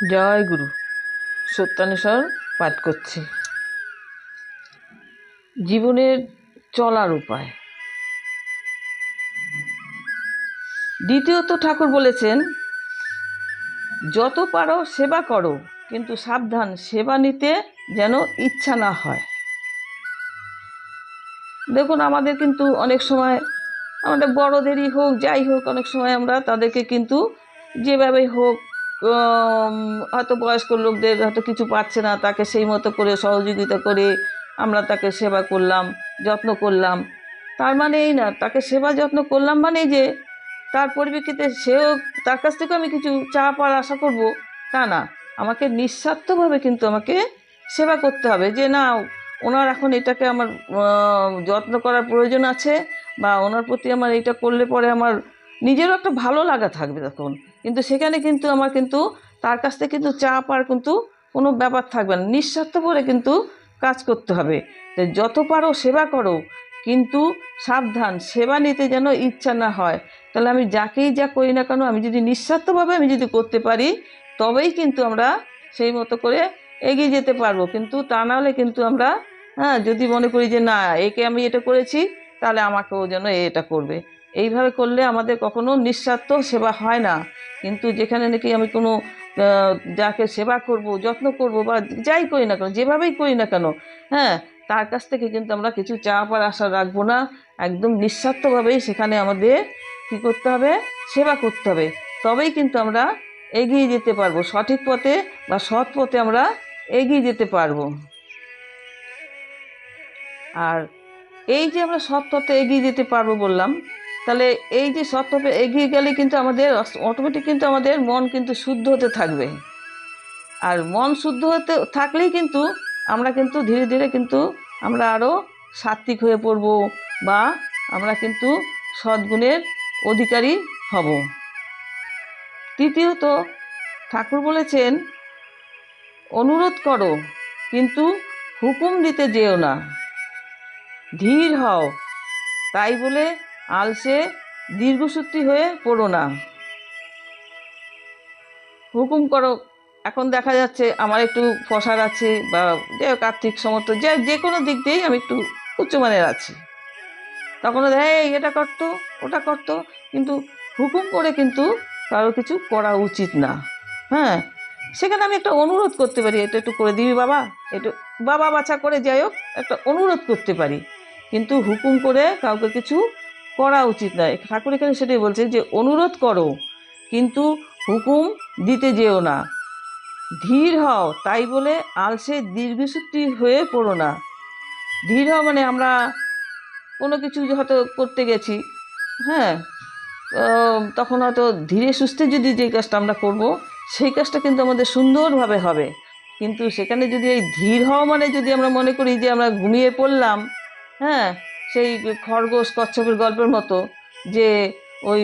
জয় গুরু। সত্যানুসর পাঠ করছি। জীবনের চলার উপায়। দ্বিতীয়ত ঠাকুর বলেছেন, যত পারো সেবা করো, কিন্তু সাবধান, সেবা নিতে যেন ইচ্ছা না হয়। দেখুন, আমাদের কিন্তু অনেক সময়, আমাদের বড়দেরই হোক, যাই হোক, অনেক সময় আমরা তাদেরকে কিন্তু যেভাবেই হোক হয়তো বয়স্ক লোকদের হয়তো কিছু পাচ্ছে না, তাকে সেই মতো করে সহযোগিতা করে আমরা তাকে সেবা করলাম, যত্ন করলাম। তার মানে এই না, তাকে সেবা যত্ন করলাম মানে যে তার পরিপ্রেক্ষিতে সেও, তার কাছ থেকে আমি কিছু চা পাওয়ার আশা করব, তা না। আমাকে নিঃস্বার্থভাবে কিন্তু আমাকে সেবা করতে হবে যে না, ওনার এখন এটাকে আমার যত্ন করার প্রয়োজন আছে বা ওনার প্রতি আমার এটা করলে পরে আমার নিজেরও একটা ভালো লাগা থাকবে তখন। কিন্তু সেখানে কিন্তু আমার কিন্তু, তার কাছ থেকে কিন্তু চা পাওয়ার কিন্তু কোনো ব্যাপার থাকবে না। নিঃস্বার্থ করে কিন্তু কাজ করতে হবে। যত পারো সেবা করো, কিন্তু সাবধান, সেবা নিতে যেন ইচ্ছা না হয়। তাহলে আমি যাকেই যা করি না কেন, আমি যদি নিঃস্বার্থভাবে আমি যদি করতে পারি, তবেই কিন্তু আমরা সেই মতো করে এগিয়ে যেতে পারব। কিন্তু তা নাহলে কিন্তু আমরা হ্যাঁ যদি মনে করি যে না, একে আমি এটা করেছি, তাহলে আমাকেও যেন এটা করবে। এইভাবে করলে আমাদের কখনো নিঃস্বার্থ সেবা হয় না। কিন্তু যেখানে নাকি আমি কোনো যাকে সেবা করব, যত্ন করব বা যাই করি না কেন, যেভাবেই করি না কেন হ্যাঁ তার কাছ থেকে কিন্তু আমরা কিছু চা পাওয়ার আশা রাখব না। একদম নিঃস্বার্থভাবেই সেখানে আমাদের কী করতে হবে? সেবা করতে হবে। তবেই কিন্তু আমরা এগিয়ে যেতে পারব, সঠিক পথে বা সৎ পথে আমরা এগিয়ে যেতে পারব। আর এই যে আমরা সৎ পথে এগিয়ে যেতে পারব বললাম তাহলে এই যে সৎ পথে এগিয়ে গেলে কিন্তু আমাদের অটোমেটিক কিন্তু আমাদের মন কিন্তু শুদ্ধ হতে থাকবে। আর মন শুদ্ধ হতে, থাকলেই কিন্তু আমরা কিন্তু ধীরে ধীরে কিন্তু আমরা আরও সাত্বিক হয়ে পড়ব বা আমরা কিন্তু সদ্গুণের অধিকারী হব। তৃতীয়ত, ঠাকুর বলেছেন, অনুরোধ করো, কিন্তু হুকুম দিতে যেও না। ধীর হও। তাই বলে আলসে দীর্ঘসূত্রী হয়ে পড়ো না। হুকুম করো, এখন দেখা যাচ্ছে আমার একটু ফসার আছে বা যে হোক আর্থিক সমর্থ, যে যে কোনো দিক দিয়েই আমি একটু উচ্চমানের আছি। তখন এই, এটা করতো ওটা করতো কিন্তু হুকুম করে কিন্তু কারও কিছু করা উচিত না। হ্যাঁ সেখানে আমি একটা অনুরোধ করতে পারি, এটা একটু করে দিবি বাবা, একটু বাবা বাছা করে যাই হোক, একটা অনুরোধ করতে পারি। কিন্তু হুকুম করে কাউকে কিছু করা উচিত নয়। ঠাকুর এখানে সেটাই বলছে যে, অনুরোধ করো, কিন্তু হুকুম দিতে যেও না। ধীর হও, তাই বলে আলসে দীর্ঘসূত্রী হয়ে পড়ো না। ধীর হও মানে আমরা কোনো কিছু হয়তো করতে গেছি হ্যাঁ? তখন হয়তো ধীরে সুস্থে যদি যে কাজটা আমরা করব, সেই কাজটা কিন্তু আমাদের সুন্দরভাবে হবে। কিন্তু সেখানে যদি এই ধীর হওয়া মানে যদি আমরা মনে করি যে আমরা ঘুমিয়ে পড়লাম হ্যাঁ? সেই খরগোশ কচ্ছপের গল্পের মতো যে ওই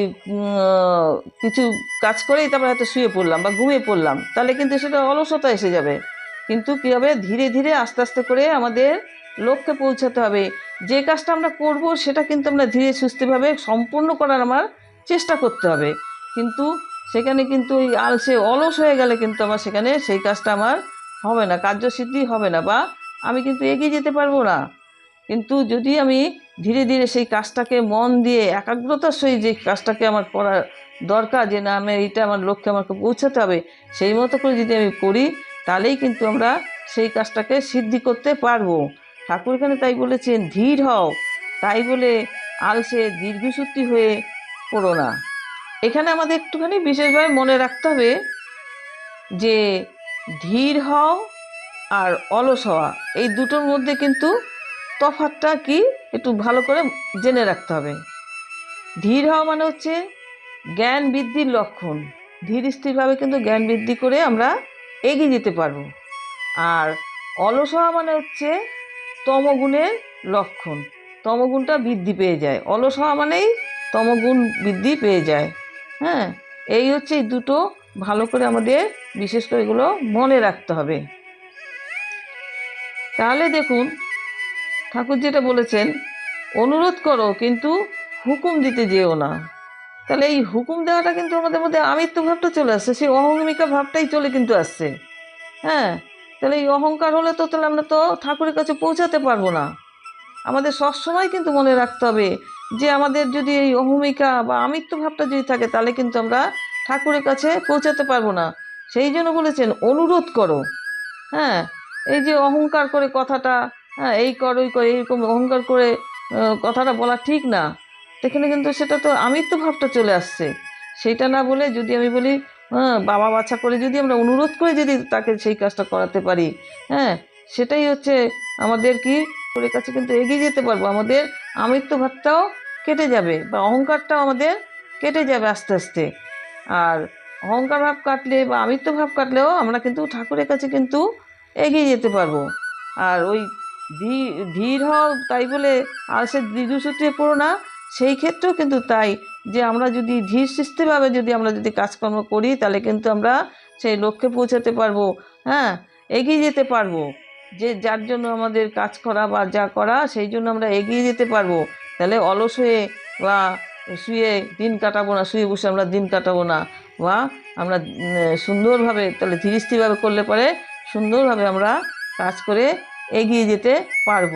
কিছু কাজ করেই তারপর হয়তো শুয়ে পড়লাম বা ঘুমিয়ে পড়লাম। তাহলে কিন্তু সেটা অলসতা এসে যাবে। কিন্তু কী হবে? ধীরে ধীরে আস্তে আস্তে করে আমাদের লক্ষ্যে পৌঁছাতে হবে। যে কাজটা আমরা করব সেটা কিন্তু আমরা ধীরে সুস্থভাবে সম্পূর্ণ করার আমার চেষ্টা করতে হবে। কিন্তু সেখানে কিন্তু ওই আলসে, অলস হয়ে গেলে কিন্তু আমার সেখানে সেই কাজটা আমার হবে না, কার্যসিদ্ধি হবে না বা আমি কিন্তু এগিয়ে যেতে পারব না। কিন্তু যদি আমি ধীরে ধীরে সেই কাজটাকে মন দিয়ে, একাগ্রতার সহিত যে কাজটাকে আমার করার দরকার, যে না, আমি এইটা আমার লক্ষ্যে আমাকে পৌঁছাতে হবে, সেই মতো করে যদি আমি করি, তাহলেই কিন্তু আমরা সেই কাজটাকে সিদ্ধি করতে পারব। ঠাকুর এখানে তাই বলেছেন, ধীর হও। তাই বলে আলসে, দীর্ঘসূত্রী হয়ে পড়ো না। এখানে আমাদের একটুখানি বিশেষভাবে মনে রাখতে হবে যে, ধীর হও আর অলস হওয়া, এই দুটোর মধ্যে কিন্তু তফাৎটা কি একটু ভালো করে জেনে রাখতে হবে। ধীর হওয়া মানে হচ্ছে জ্ঞান বৃদ্ধির লক্ষণ। ধীর স্থিরভাবে কিন্তু জ্ঞান বৃদ্ধি করে আমরা এগিয়ে যেতে পারব। আর অলস হওয়া মানে হচ্ছে তমগুণের লক্ষণ। তমগুণটা বৃদ্ধি পেয়ে যায়। অলস হওয়া মানেই তমগুণ বৃদ্ধি পেয়ে যায়। হ্যাঁ এই হচ্ছে এই দুটো ভালো করে আমাদের বিশেষ করে এগুলো মনে রাখতে হবে। তাহলে দেখুন ঠাকুর যেটা বলেছেন, অনুরোধ করো, কিন্তু হুকুম দিতে যেও না। তাহলে এই হুকুম দেওয়াটা কিন্তু আমাদের মধ্যে আমিত্ব ভাবটা চলে আসছে, সেই অহমিকা ভাবটাই চলে কিন্তু আসছে। হ্যাঁ তাহলে এই অহংকার হলে তো তাহলে আমরা তো ঠাকুরের কাছে পৌঁছাতে পারব না। আমাদের সবসময় কিন্তু মনে রাখতে হবে যে আমাদের যদি এই অহমিকা বা আমিত্ব ভাবটা যদি থাকে, তাহলে কিন্তু আমরা ঠাকুরের কাছে পৌঁছাতে পারব না। সেই জন্য বলেছেন, অনুরোধ করো। হ্যাঁ এই যে অহংকার করে কথাটা হ্যাঁ এই কর, ওই কর, এইরকম অহংকার করে কথাটা বলা ঠিক না। সেখানে কিন্তু সেটা তো আমিত্ব ভাবটা চলে আসছে। সেইটা না বলে যদি আমি বলি হ্যাঁ বাবা বাচ্চা করে যদি আমরা অনুরোধ করে যদি তাকে সেই কাজটা করাতে পারি হ্যাঁ সেটাই হচ্ছে আমাদের কি ওর কাছে কিন্তু এগিয়ে যেতে পারব। আমাদের আমিত্ব ভাবটাও কেটে যাবে বা অহংকারটাও আমাদের কেটে যাবে আস্তে আস্তে। আর অহংকার ভাব কাটলে বা আমিত্ব ভাব কাটলেও আমরা কিন্তু ঠাকুরের কাছে কিন্তু এগিয়ে যেতে পারব। আর ওই ধীর হও তাই বলে আর সে দ্বিধুসূত্রে পড়ো না। সেই ক্ষেত্রেও কিন্তু তাই যে আমরা যদি ধীর সৃষ্টিভাবে যদি আমরা যদি কাজকর্ম করি, তাহলে কিন্তু আমরা সেই লক্ষ্যে পৌঁছাতে পারব। হ্যাঁ এগিয়ে যেতে পারব। যে যার জন্য আমাদের কাজ করা বা যা করা, সেই জন্য আমরা এগিয়ে যেতে পারব। তাহলে অলস হয়ে বা শুয়ে দিন কাটাবো না, শুয়ে বসে আমরা দিন কাটাবো না। বা আমরা সুন্দরভাবে, তাহলে ধীর স্থিরভাবে করলে পরে সুন্দরভাবে আমরা কাজ করে এগিয়ে যেতে পারব।